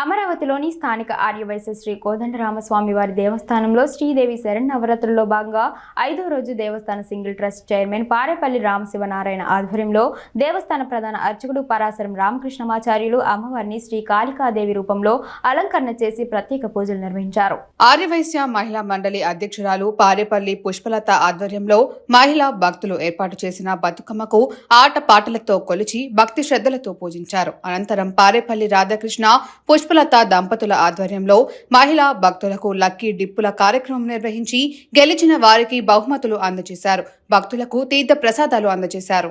అమరావతిలోని స్థానిక ఆర్యవైశ్య శ్రీ కోదండరామస్వామి వారి దేవస్థానంలో శ్రీదేవి శరణ్ నవరాత్రుల్లో భాగంగా ఐదో రోజు దేవస్థాన single trust chairman Parepalli Ramashivanarayana ఆధ్వర్యంలో దేవస్థాన ప్రధాన అర్చకుడు పరాశరం రామకృష్ణమాచార్యులు అమ్మవారిని శ్రీ కాళికాదేవి రూపంలో అలంకరణ చేసి ప్రత్యేక పూజలు నిర్వహించారు. ఆర్యవైశ్య మహిళా మండలి అధ్యక్షురాలు పారేపల్లి పుష్పలత ఆధ్వర్యంలో మహిళా భక్తులు ఏర్పాటు చేసిన బతుకమ్మకు ఆట పాటలతో కొలిచి భక్తి శ్రద్ధలతో పూజించారు. అనంతరం పారేపల్లి రాధాకృష్ణ పుష్పలత దంపతుల ఆధ్వర్యంలో మహిళా భక్తులకు లక్కీ డిప్పుల కార్యక్రమం నిర్వహించి గెలిచిన వారికి బహుమతులు అందజేశారు. భక్తులకు తీర్థ ప్రసాదాలు అందజేశారు